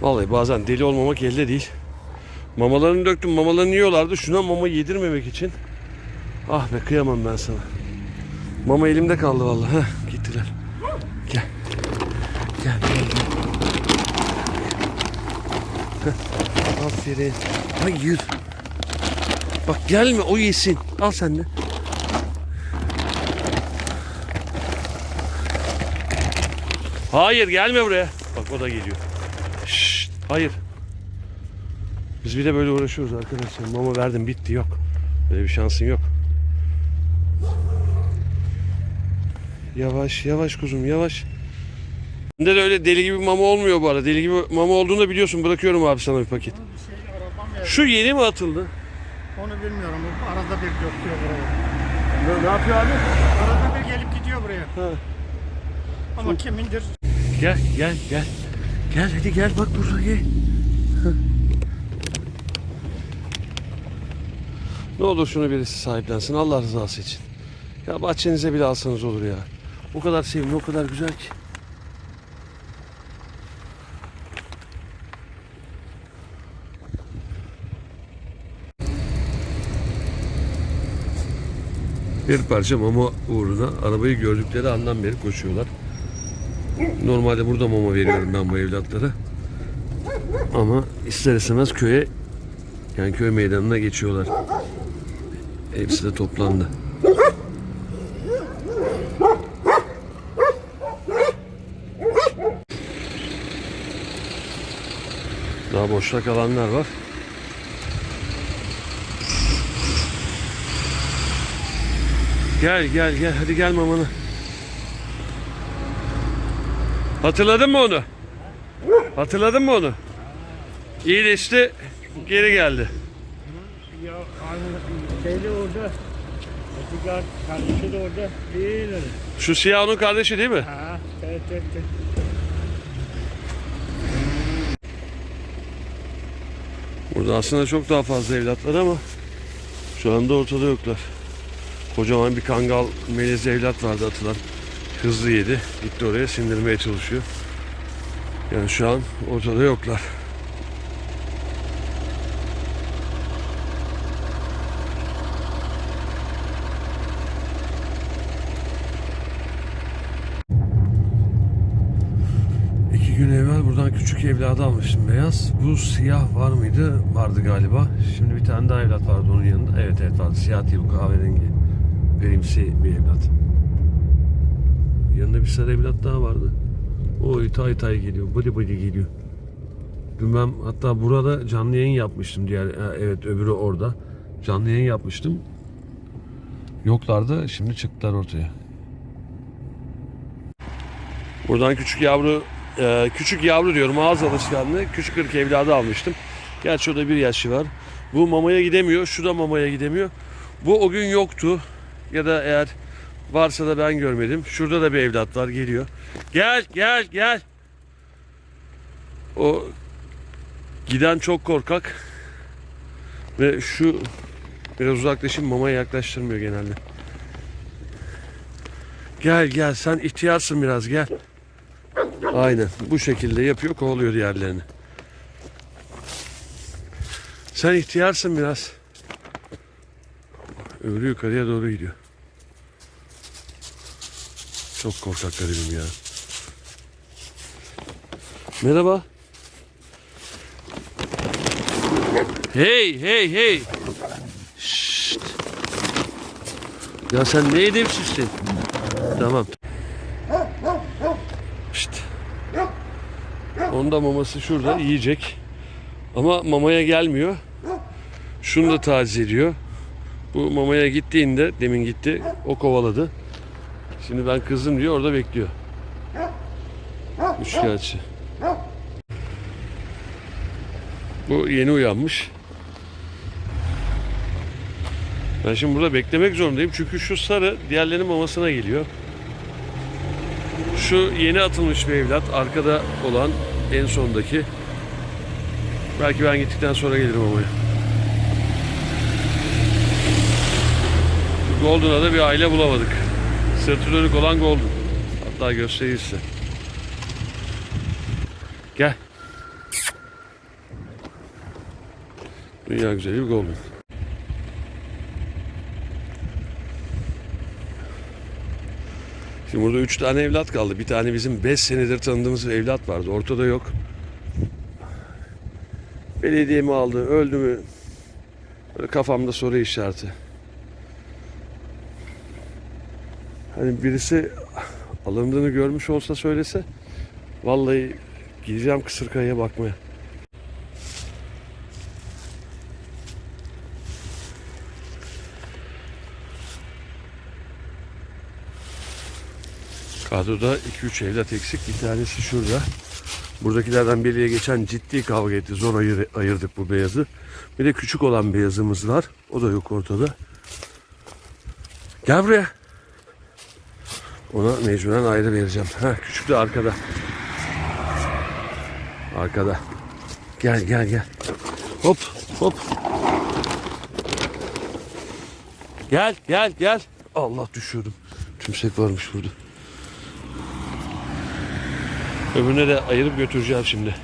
Vallahi bazen deli olmamak elde değil. Mamalarını döktüm. Mamalarını yiyorlardı. Şuna mama yedirmemek için. Ah be kıyamam ben sana. Mama elimde kaldı vallahi. Heh, gittiler. Gel. Gel gel gel. Heh, Aferin. Hayır. Bak gelme o yesin. Al sen de. Hayır gelme buraya. Bak o da geliyor. Hayır. Biz bir de böyle uğraşıyoruz arkadaşlar. Mama verdim bitti yok. Böyle bir şansın yok. Yavaş yavaş kuzum yavaş. Bende de öyle deli gibi mama olmuyor bu arada. Deli gibi mama olduğunu da biliyorsun. Bırakıyorum abi sana bir paket. Bir şey. Şu yeni mi atıldı? Onu bilmiyorum. Arada bir götürüyor buraya. Ne, ne yapıyor abi? Arada bir gelip gidiyor buraya. Ha. Ama kimindir? Gel gel gel. Gel hadi gel bak burada gel. Ne olur şunu birisi sahiplensin Allah rızası için. Ya bahçenize bile alsanız olur ya. O kadar sevimli o kadar güzel ki. Bir parça mama uğruna arabayı gördükleri andan beri koşuyorlar. Normalde burada mama veriyorum ben bu evlatlara. Ama ister istemez köye yani köy meydanına geçiyorlar. Hepsi de toplandı. Daha boşta kalanlar var. Gel gel gel hadi gel mamanı. Hatırladın mı onu? Hatırladın mı onu? İyileşti, geri geldi. Ya aynı orada. Öteki kardeşi de orada değil. Şu siyah onun kardeşi değil mi? Ha, evet evet. evet. Burada aslında çok daha fazla evlat var ama şu anda ortada yoklar. Kocaman bir kangal melez evlat vardı atılan. Hızlı yedi. Gitti oraya sindirmeye çalışıyor. Yani şu an ortada yoklar. İki gün evvel buradan küçük evladı almıştım beyaz. Bu siyah var mıydı? Vardı galiba. Şimdi bir tane daha evlat vardı onun yanında. Evet evet vardı. Siyah değil bu kahverengi. Verimsi bir evlat. Yanında bir sarı evlat daha vardı. O tay tay geliyor. Bıdı bıdı geliyor. Dün ben hatta burada canlı yayın yapmıştım. Diğer ha, evet öbürü orada. Canlı yayın yapmıştım. Yoklardı. Şimdi çıktılar ortaya. Buradan küçük yavru e, küçük yavru diyorum ağız alışkanlığı küçük ırk evladı almıştım. Gerçi o da bir yaşı var. Bu mamaya gidemiyor. Şu da mamaya gidemiyor. Bu o gün yoktu. Ya da eğer varsa da ben görmedim. Şurada da bir evlat var geliyor. Gel gel gel. O giden çok korkak. Ve şu biraz uzaklaşayım mamaya yaklaştırmıyor genelde. Gel gel sen ihtiyarsın biraz gel. Aynen bu şekilde yapıyor kovalıyor diğerlerini. Sen ihtiyarsın biraz. Öbürü yukarıya doğru gidiyor. Çok korkak garibim ya. Merhaba. Hey hey hey. Şşt. Ya sen ne edepsizsin? Tamam. Şşt. Onun da maması şurada yiyecek. Ama mamaya gelmiyor. Şunu da taciz ediyor. Bu mamaya gittiğinde demin gitti. O kovaladı. Şimdi ben kızdım diyor orada bekliyor. Üçkağıtçı. Bu yeni uyanmış. Ben şimdi burada beklemek zorundayım. Çünkü şu sarı diğerlerinin mamasına geliyor. Şu yeni atılmış bir evlat. Arkada olan en sondaki. Belki ben gittikten sonra gelirim mamaya. Golden'a da bir aile bulamadık. Sırtı dönük olan Golden. Hatta göstereyim size. Gel. Dünya güzeli bir Golden. Şimdi burada üç tane evlat kaldı. Bir tane bizim beş senedir tanıdığımız bir evlat vardı. Ortada yok. Belediye mi aldı, öldü mü? Böyle kafamda soru işareti. Hani birisi alındığını görmüş olsa söylese vallahi gideceğim Kısırkaya'ya bakmaya. Kadroda 2-3 evlat eksik. Bir tanesi şurada. Buradakilerden biriyle geçen ciddi kavga etti. Zor ayır, ayırdık bu beyazı. Bir de küçük olan beyazımız var. O da yok ortada. Gel buraya. Ona mecburen ayrı vereceğim. Ha, küçük de arkada. Arkada. Gel gel gel. Hop hop. Gel gel gel. Allah düşüyordum. Tümsek varmış burada. Öbürüne de ayırıp götüreceğim şimdi.